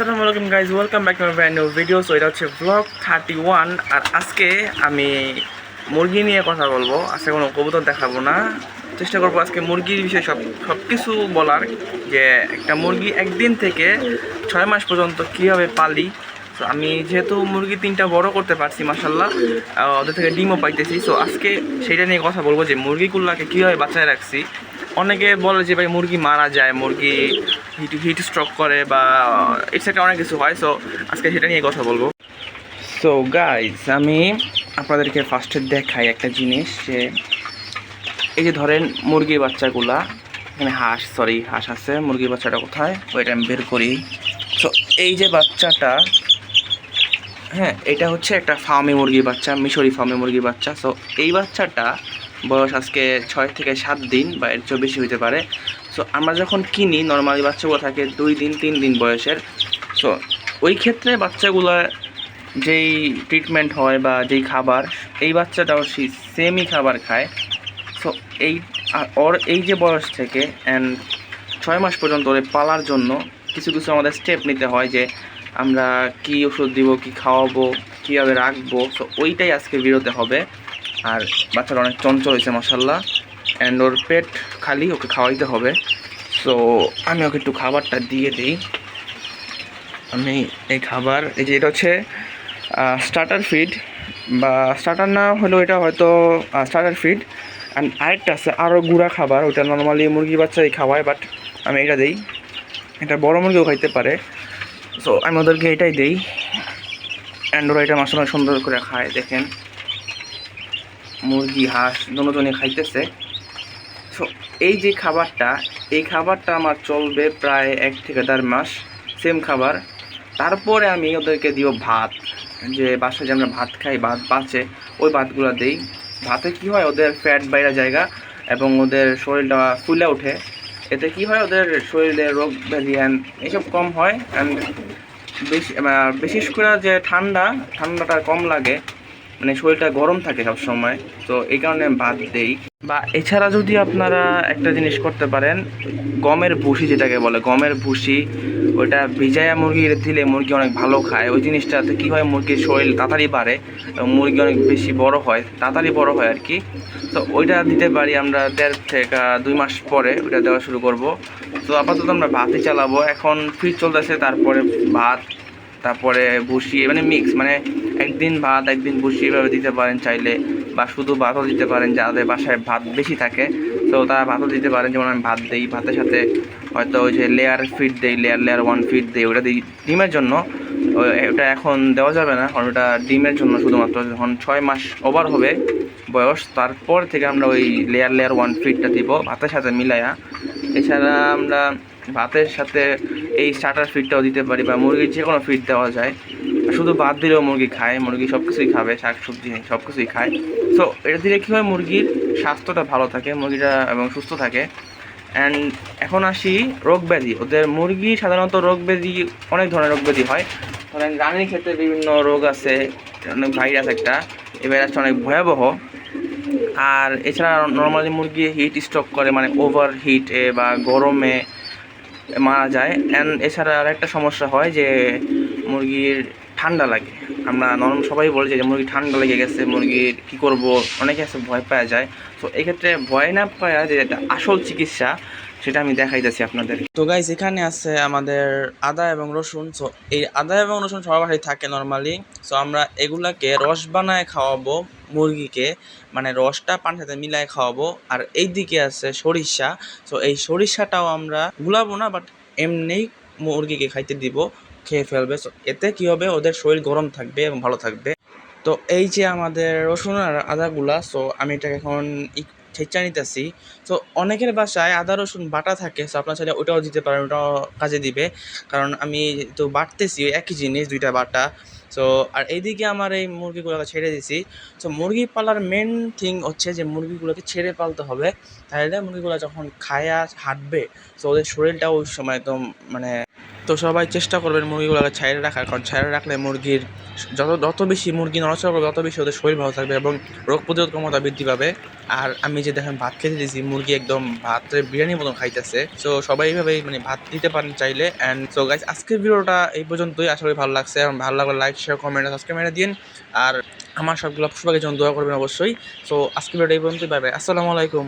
আসসালামু আলাইকুম guys welcome back to brand new video so এটা হচ্ছে ব্লগ থার্টি ওয়ান আর আজকে আমি মুরগি নিয়ে কথা বলব। আজকে কোনো কবুতর দেখাবো না। চেষ্টা করব আজকে মুরগির বিষয়ে সব সব কিছু বলার যে একটা মুরগি একদিন থেকে ছয় মাস পর্যন্ত কীভাবে পালি। তো আমি যেহেতু মুরগি তিনটা বড় করতে পারছি মাসাল্লাহ ওদের থেকে ডিমও পাইতেছি। সো আজকে সেইটা নিয়ে কথা বলব যে মুরগিগুলোকে কীভাবে বাঁচায় রাখছি। অনেকে বলে যে ভাই মুরগি মারা যায়, মুরগি হিট হিট স্ট্রোক করে বা এটসেট্রা অনেক কিছু হয় সো আজকে সেটা নিয়ে কথা বলব। সো গাইজ আমি আপনাদেরকে ফার্স্টে দেখাই একটা জিনিস যে, এই যে ধরেন মুরগির বাচ্চাগুলা, এখানে হাঁস সরি হাঁস আছে, মুরগির বাচ্চাটা কোথায়? ওইটা আমি বের করি। সো এই যে বাচ্চাটা হ্যাঁ এটা হচ্ছে একটা ফার্মি মুরগির বাচ্চা, মিশরি ফার্মি মুরগির বাচ্চা। সো এই বাচ্চাটা বয়স আজকে ছয় থেকে সাত দিন বা এর চেয়েও বেশি হতে পারে। সো আমরা যখন কিনি নর্মালি বাচ্চাগুলো থাকে দুই দিন, তিন দিন বয়সের। সো ওই ক্ষেত্রে বাচ্চাগুলোর যেই ট্রিটমেন্ট হয় বা যেই খাবার, এই বাচ্চাটাও সেই সেমই খাবার খায়। সো এই ওর এই যে বয়স থেকে অ্যান্ড ছয় মাস পর্যন্ত ওরে পালার জন্য কিছু কিছু আমাদের স্টেপ নিতে হয় যে, আমরা কি ওষুধ দিব, কি খাওয়াবো, কীভাবে রাখব। সো ওইটাই আজকে বিরতে হবে। আর বাচ্চাটা অনেক চঞ্চল হয়েছে মশাল্লা অ্যান্ড ওর পেট খালি, ওকে খাওয়াইতে হবে। সো আমি ওকে একটু খাবারটা দিয়ে দিই। আমি এই খাবার, এই যে এটা হচ্ছে স্টার্টার ফিড বা স্টার্টার না হলেও এটা হয়তো স্টার্টার ফিড অ্যান্ড আরেকটা আছে আরও গুঁড়া খাবার ওটা নর্মালি মুরগি বাচ্চাই খাওয়ায় বাট আমি এটা দিই। এটা বড় মুরগিও খাইতে পারে। সো আমি ওদেরকে এটাই দিই। অ্যান্ড ওরা এটা মাসে সুন্দর করে খায়, দেখেন। মুরগি, হাঁস দুজনে খাইতেছে। সো এই যে খাবারটা, এই খাবারটা আমার চলবে প্রায় এক থেকে দেড় মাস সেম খাবার। তারপরে আমি ওদেরকে দিব ভাত। যে বাসায় যে আমরা ভাত খাই, ভাত বাঁচে, ওই ভাতগুলো দিই। ভাতে কি হয়, ওদের ফ্যাট বাইরা জায়গা এবং ওদের শরীরটা ফুলে ওঠে। এতে কি হয়, ওদের শরীরে রোগ ব্যাধি এইসব কম হয়। অ্যান্ড বেশি বিশেষ করে যে ঠান্ডা, ঠান্ডাটা কম লাগে। মানে শরীরটা গরম থাকে সব সময় তো এই কারণে ভাত দেই। বা এছাড়া যদি আপনারা একটা জিনিস করতে পারেন, গমের ভুসি যেটাকে বলে, গমের ভুসি, ওইটা ভিজায়া মুরগির দিলে মুরগি অনেক ভালো খায়। ওই জিনিসটাতে কী হয়, মুরগির শরীর তাড়াতাড়ি বাড়ে মুরগি অনেক বেশি বড় হয়, তাড়াতাড়ি বড় হয় আর কি তো ওইটা দিতে পারি আমরা দেড় থেকে দুই মাস পরে ওইটা দেওয়া শুরু করব। তো আপাতত আমরা ভাতই চালাবো। এখন ফ্রিজ চলতেছে, তারপরে ভাত। তারপরে ভুসি মানে মিক্স মানে একদিন ভাত, একদিন ভুসি এভাবে দিতে পারেন চাইলে, বা শুধু ভাতও দিতে পারেন, যাদের বাসায় ভাত বেশি থাকে। তো তারা ভাতও দিতে পারেন, যেমন আমি ভাত দিই, ভাতের সাথে হয়তো ওই যে লেয়ার ফিড দেই লেয়ার লেয়ার ওয়ান ফিড দেই, ওটা দিই ডিমের জন্য। ওটা এখন দেওয়া যাবে না, কারণ ওটা ডিমের জন্য শুধুমাত্র যখন ছয় মাস ওভার হবে বয়স, তারপর থেকে আমরা ওই লেয়ার লেয়ার ওয়ান ফিডটা দিব, ভাতের সাথে মিলাইয়া। এছাড়া আমরা ভাতের সাথে এই স্টার্টার ফিডটাও দিতে পারি বা মুরগির যে কোনো ফিড দেওয়া যায়। শুধু ভাত দিলেও মুরগি খায়, মুরগি সব কিছুই খাবে শাক সবজি সব কিছুই খায়। সো এটা দিলে কী হয়, মুরগির স্বাস্থ্যটা ভালো থাকে, মুরগিটা এবং সুস্থ থাকে। অ্যান্ড এখন আসি রোগ ব্যাধি। ওদের মুরগি সাধারণত রোগ ব্যাধি, অনেক ধরনের রোগ ব্যাধি হয়। ধরেন রানীর ক্ষেত্রে বিভিন্ন রোগ আছে, অনেক ভাইরাস একটা এই ভাইরাসটা অনেক ভয়াবহ। আর এছাড়া নর্মালি মুরগি হিট স্ট্রোক করে মানে ওভার হিটে বা গরমে মারা যায়। অ্যান্ড এছাড়া আর একটা সমস্যা হয় যে মুরগির ঠান্ডা লাগে। আমরা নরম সবাই বলে যে মুরগি ঠান্ডা লেগে গেছে মুরগির কি করব? অনেকে আছে ভয় পাওয়া যায়। তো এক্ষেত্রে ভয় না পাওয়া যে আসল চিকিৎসা। সেটা আমি দেখাইতেছি আপনাদের তো গাইজ এখানে আছে আমাদের আদা এবং রসুন। সো এই আদা এবং রসুন সবার বাসায় থাকে নর্মালি সো আমরা এগুলাকে রস বানায় খাওয়াবো মুরগিকে। মানে রসটা পানির সাথে মিলায় খাওয়াবো। আর এই দিকে আছে সরিষা। সো এই সরিষাটাও আমরা গুলাবো না বাট এমনি মুরগিকে খাইতে দিব, খেয়ে ফেলবে। সো এতে কি হবে? ওদের শরীর গরম থাকবে এবং ভালো থাকবে। তো এই যে আমাদের রসুন আর আদাগুলা সো আমি এটাকে এখন ছেঁচা নিতেছি তো অনেকের বাসায় আদা, রসুন বাটা থাকে সো আপনার চাইলে ওটাও দিতে পারেন, ওটাও কাজে দিবে। কারণ আমি তো বাটতেছি একই জিনিস, দুইটা বাটা। সো আর এইদিকে আমার এই মুরগিগুলোকে ছেড়ে দিছি। সো মুরগি পালার মেন থিং হচ্ছে যে মুরগিগুলোকে ছেড়ে পালতে হবে। তাহলে মুরগিগুলো যখন খায়া হাঁটবে সো ওদের শরীরটা ওই সময় একদম মানে তো সবাই চেষ্টা করবেন মুরগিগুলোকে ছাইড়ে রাখার, কারণ ছাইড়ে রাখলে মুরগির যত যত বেশি মুরগি নড়াচড়া করবে, তত বেশি ওদের শরীর ভালো থাকবে এবং রোগ প্রতিরোধ ক্ষমতা বৃদ্ধি পাবে। আর আমি যে দেখেন ভাত খেতে দিয়েছি মুরগি একদম ভাতের বিরিয়ানির মতন খাইতেছে। সো সবাই এইভাবেই মানে ভাত দিতে পারেন চাইলে। অ্যান্ড সো গাইজ আজকের ভিডিওটা এই পর্যন্তই। আশা করি ভালো লাগছে। এবং ভালো লাগলে লাইক শেয়ার কমেন্ট সাবস্ক্রাইব করে দিন আর আমার সবগুলো পশুপাখির জন্য দোয়া করবেন অবশ্যই। সো আজকের ভিডিওটা এই পর্যন্তই। বাই আসসালামু আলাইকুম।